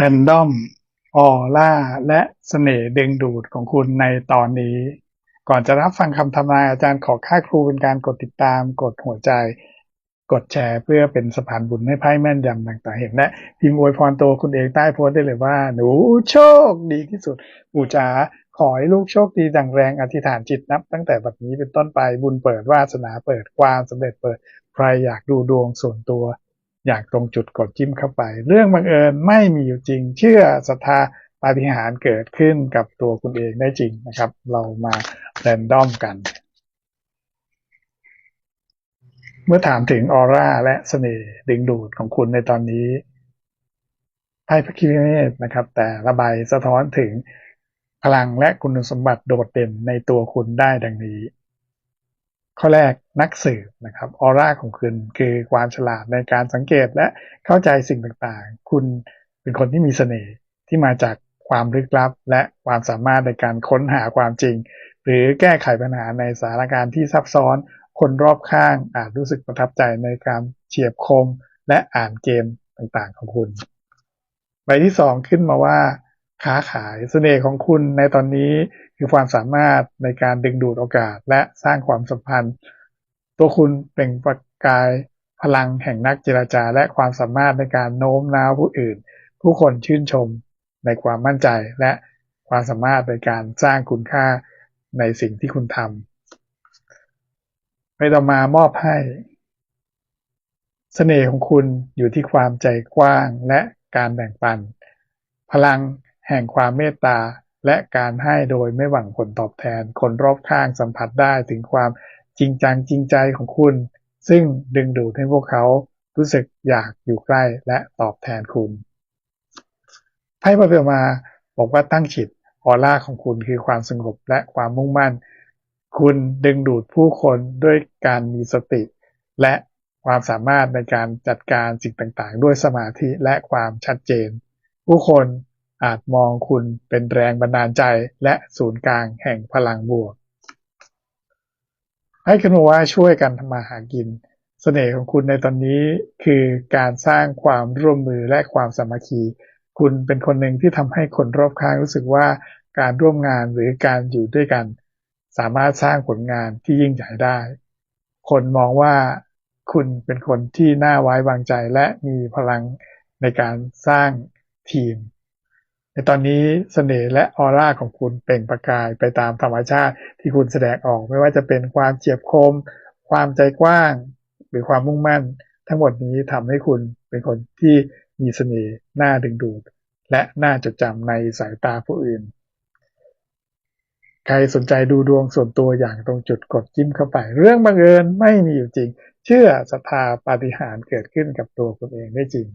แรนดอมออร่าและเสน่ห์ดึงดูดของคุณในตอนนี้ ก่อนจะรับฟังคำทำนายอาจารย์ขอค่าครูเป็นการกดติดตาม กดหัวใจ กดแชร์เพื่อเป็นสะพานบุญให้ไพ่แม่นยำต่างๆเห็นและพิมพ์อวยพรตัวคุณเองใต้โพสต์ได้เลยว่า หนูโชคดีที่สุดปู่จ๋าขอให้ลูกโชคดีดังแรงอธิษฐานจิตนับ ตั้งแต่บัดนี้เป็นต้นไปบุญเปิดวาสนาเปิดความสำเร็จเปิด ใครอยากดูดวงส่วนตัว อยากตรงจุดกดจิ้มเข้าไป เรื่องบังเอิญไม่มีอยู่จริง เชื่อศรัทธาปาฏิหาริย์เกิดขึ้นกับตัวคุณเองได้จริงนะครับ เรามาแรนดอมกัน เมื่อถามถึงออร่าและเสน่ห์ดึงดูดของคุณในตอนนี้ไพ่พระคิเนตนะครับ แต่ระบายสะท้อนถึงพลังและคุณสมบัติโดดเด่นในตัวคุณได้ดังนี้ ข้อแรก นักสืบนะครับออร่าของคุณคือความฉลาดในการสังเกตและเข้าใจสิ่งต่างๆ คุณเป็นคนที่มีเสน่ห์ที่มาจากความลึกลับ และความสามารถในการค้นหาความจริง หรือแก้ไขปัญหาในสถานการณ์ที่ซับซ้อน คนรอบข้างอาจรู้สึกประทับใจในการเฉียบคม และอ่านเกมต่างๆ ของคุณใบที่สองขึ้นมาว่า ค้าขายเสน่ห์ของคุณในตอนนี้คือความสามารถในการดึงดูดโอกาส และสร้างความสัมพันธ์ ตัวคุณเป็นประกายพลังแห่งนักเจรจาและความสามารถในการโน้มน้าวผู้อื่น ผู้คนชื่นชมในความมั่นใจและความสามารถในการสร้างคุณค่าในสิ่งที่คุณทำไปต่อมามอบให้เสน่ห์ของคุณอยู่ที่ความใจกว้างและการแบ่งปัน พลังแห่งความเมตตาและการให้โดยไม่หวังผลตอบแทน คนรอบข้างสัมผัสได้ถึงความ จริงจังจริงใจของคุณ ซึ่งดึงดูดให้พวกเขารู้สึกอยากอยู่ใกล้และตอบแทนคุณไพ่พระเบลมาบอกว่าตั้งฉิดออร่าของคุณคือความสงบและความมุ่งมั่น คุณดึงดูดผู้คนด้วยการมีสติ และความสามารถในการจัดการสิ่งต่างๆ ด้วยสมาธิและความชัดเจน ผู้คนอาจมองคุณเป็นแรงบันดาลใจและศูนย์กลางแห่งพลังบวก ให้คุณว่าช่วยกันทำมาหากิน เสน่ห์ของคุณในตอนนี้คือการสร้างความร่วมมือและความสามัคคี คุณเป็นคนหนึ่งที่ทำให้คนรอบข้างรู้สึกว่าการร่วมงานหรือการอยู่ด้วยกัน สามารถสร้างผลงานที่ยิ่งใหญ่ได้ คนมองว่าคุณเป็นคนที่น่าไว้วางใจและมีพลังในการสร้างทีม ในตอนนี้เสน่ห์และออร่าของคุณเปล่งประกายไปตามธรรมชาติที่คุณแสดงออกไม่ว่าจะเป็นความเจียบคม ความใจกว้าง หรือความมุ่งมั่น ทั้งหมดนี้ทำให้คุณเป็นคนที่มีเสน่ห์น่าดึงดูด และน่าจดจำในสายตาผู้อื่น ใครสนใจดูดวงส่วนตัวอย่างตรงจุดกดจิ้มเข้าไป เรื่องบังเอิญไม่มีอยู่จริง เชื่อศรัทธาปาฏิหาริย์เกิดขึ้นกับตัวคุณเองได้จริง